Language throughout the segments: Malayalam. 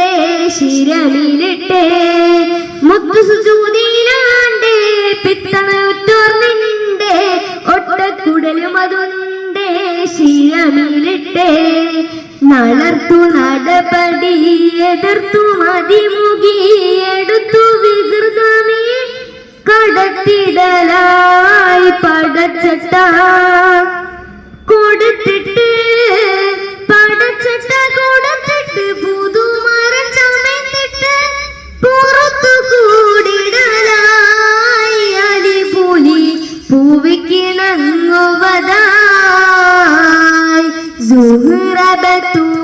അതുണ്ടേ ശിരമിലിട്ടേ മുത്തുസുജൂതിയിലാണ്ടേ പിത്തളയുറ്റോർന്നിണ്ടേ ഒട്ടക്കുടലും അതുണ്ടേ ശിരമിലിട്ടേ നളർത്തു നടപടി എതിർത്തു മതിമുകി എടുത്തു വികൃതമേ കടത്തിടലായി പടച്ചട്ട. പൂവിക്കിണങ്ങുവതായി സുഹൃബത്തൂൾ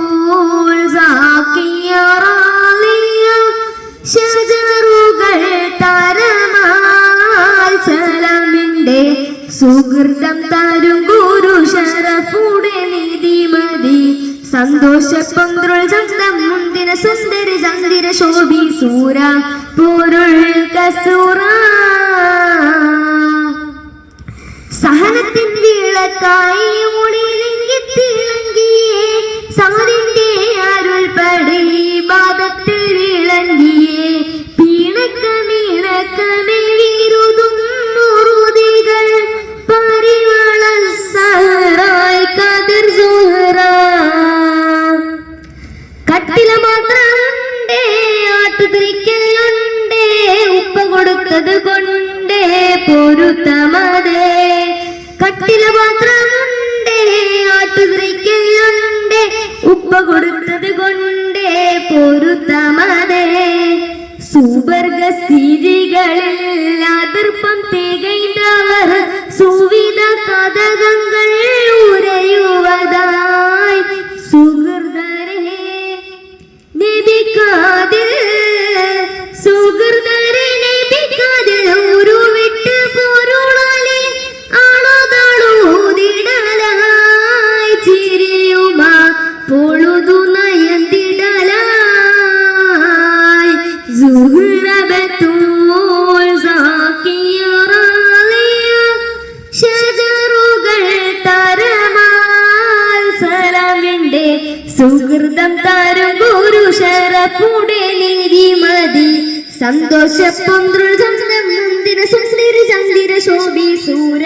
സാക്കിയ റാലിയ ഷജറുകൾ തരമാൽ സലമിന്റെ സുഹൃതം തരും ഗുരു ശരഫുടെ നിധിമതി. സന്തോഷ പന്ത്രൾ ചന്തം മുന്തിര സുന്ദരി ചന്ദിര ശോഭി സൂര പൊരുൾ കസൂറ. ഉപ്പ കൊടുത്തത് കൊണ്ടേ പൊരുത്തമതേ ആട്ടുതിരിക്കലുണ്ടേ. ഉപ്പ കൊടുത്തത് കൊണ്ടേ പൊരുത്തമതേ. സുവർഗ സ്ഥിതികളിൽ അതിർപ്പം സുവിധ കഥകങ്ങൾ സുഹൃതം താരം ഗുരു മതി. സന്തോഷപ്പം ദൃഢം മുന്തിര സുന്ദര ചന്ദിര ശോഭി സൂര.